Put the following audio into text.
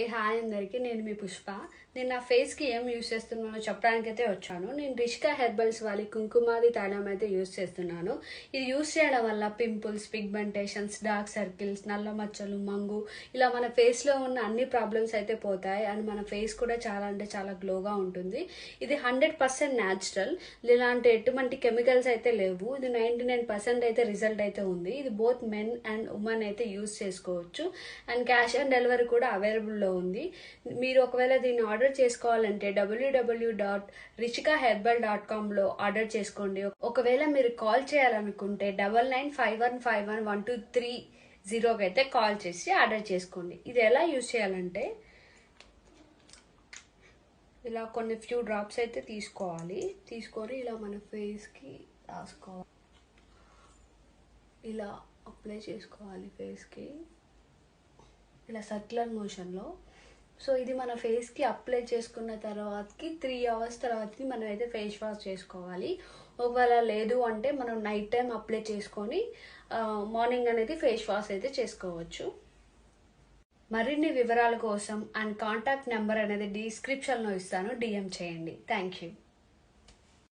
ఏ hi అందరికీ నేను మీ పుష్ప. నేను నా ఫేస్కి ఏం యూస్ చేస్తున్నానో చెప్పడానికి అయితే వచ్చాను. నేను రిష్కా హెర్బల్స్ వాళ్ళ కుంకుమాది తైలం అయితే యూస్ చేస్తున్నాను. ఇది యూస్ చేయడం వల్ల పింపుల్స్ పిగ్మెంటేషన్స్ డార్క్ సర్కిల్స్ నల్ల మచ్చలు మంగు ఇలా మన ఫేస్లో ఉన్న అన్ని ప్రాబ్లమ్స్ అయితే పోతాయి. అండ్ మన ఫేస్ కూడా చాలా అంటే చాలా గ్లోగా ఉంటుంది. ఇది హండ్రెడ్ పర్సెంట్ న్యాచురల్. ఇలాంటి ఎటువంటి కెమికల్స్ అయితే లేవు. ఇది నైంటీ నైన్ పర్సెంట్ అయితే రిజల్ట్ అయితే ఉంది. ఇది బోత్ మెన్ అండ్ ఉమెన్ అయితే యూస్ చేసుకోవచ్చు. అండ్ క్యాష్ ఆన్ డెలివరీ కూడా అవైలబుల్లో ఉంది. మీరు ఒకవేళ దీన్ని ఆర్డర్ చేసుకోవాలంటే W W dot Richika herbal dot కామ్లో ఆర్డర్ చేసుకోండి. ఒకవేళ మీరు కాల్ చేయాలనుకుంటే double nine five one five one one two three జీరోకి అయితే కాల్ చేసి ఆర్డర్ చేసుకోండి. ఇది ఎలా యూజ్ చేయాలంటే ఇలా కొన్ని ఫ్యూ డ్రాప్స్ అయితే తీసుకోవాలి. తీసుకొని ఇలా మన ఫేస్కి రాసుకోవాలి. ఇలా అప్లై చేసుకోవాలి ఫేస్కి. ఇలా సర్క్యులర్ మోషన్లో సో ఇది మన ఫేస్కి అప్లై చేసుకున్న తర్వాతకి త్రీ అవర్స్ తర్వాతకి మనం అయితే ఫేస్ వాష్ చేసుకోవాలి. ఒకవేళ లేదు అంటే మనం నైట్ టైం అప్లై చేసుకొని మార్నింగ్ అనేది ఫేస్ వాష్ అయితే చేసుకోవచ్చు. మరిన్ని వివరాల కోసం అండ్ కాంటాక్ట్ నెంబర్ అనేది డిస్క్రిప్షన్లో ఇస్తాను. డిఎం చేయండి. Thank you